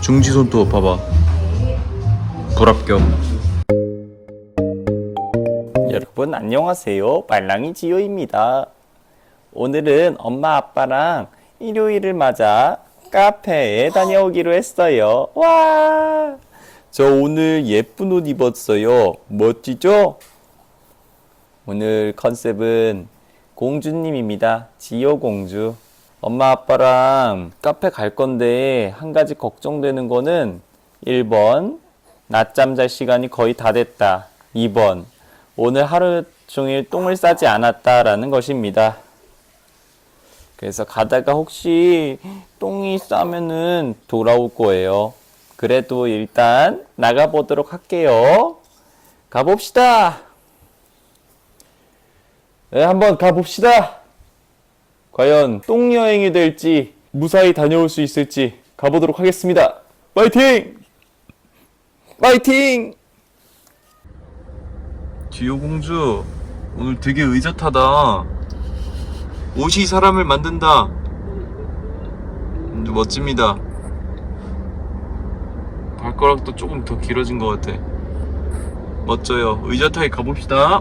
중지 손톱 봐봐 불합격 여러분 안녕하세요. 말랑이 지효입니다. 오늘은 엄마 아빠랑 일요일을 맞아 카페에 다녀오기로 했어요. 와! 저 오늘 예쁜 옷 입었어요. 멋지죠? 오늘 컨셉은 공주님입니다. 지효 공주. 엄마 아빠랑 카페 갈 건데 한 가지 걱정되는 거는 1번 낮잠 잘 시간이 거의 다 됐다. 2번 오늘 하루 종일 똥을 싸지 않았다라는 것입니다. 그래서 가다가 혹시 똥이 싸면은 돌아올 거예요. 그래도 일단 나가보도록 할게요. 가봅시다. 네, 한번 가봅시다. 과연 똥 여행이 될지 무사히 다녀올 수 있을지 가보도록 하겠습니다. 파이팅! 파이팅! 지효 공주 오늘 되게 의젓하다 옷이 사람을 만든다 멋집니다 발가락도 조금 더 길어진 것 같아 멋져요 의젓하게 가봅시다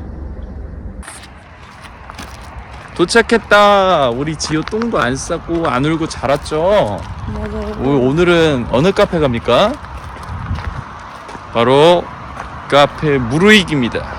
도착했다 우리 지효 똥도 안 싸고 안 울고 잘 왔죠 맞아요. 오- 오늘은 어느 카페 갑니까? 바로 카페 무르익입니다.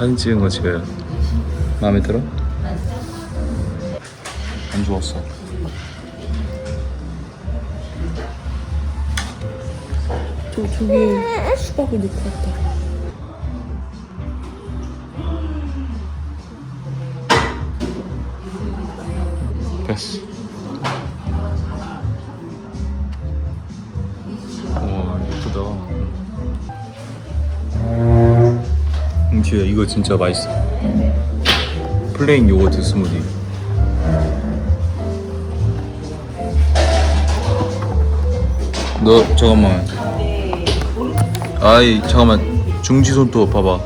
사진 찍은 거 지금 마음에 들어? 안 좋았어. 저 저기 수박을 넣고 왔다. 됐어. 와 예쁘다. 응, 지우야 이거 진짜 맛있어. 플레인 요거트 스무디. 너 잠깐만. 아이 잠깐만 중지 손톱 봐봐.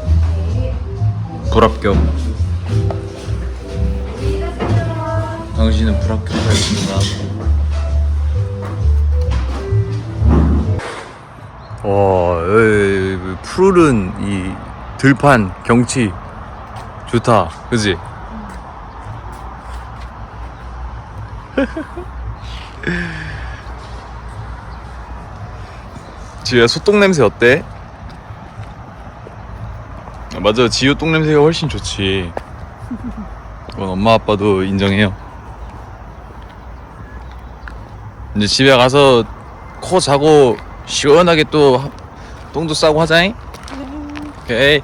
불합격. 당신은 불합격하였습니다. 와, 푸르른 이 들판 경치 좋다, 그지? 지우야 소똥 냄새 어때? 아, 맞아, 지우 똥 냄새가 훨씬 좋지. 그건 엄마 아빠도 인정해요. 이제 집에 가서 코 자고 시원하게 또 하- 똥도 싸고 하자잉. 오케이.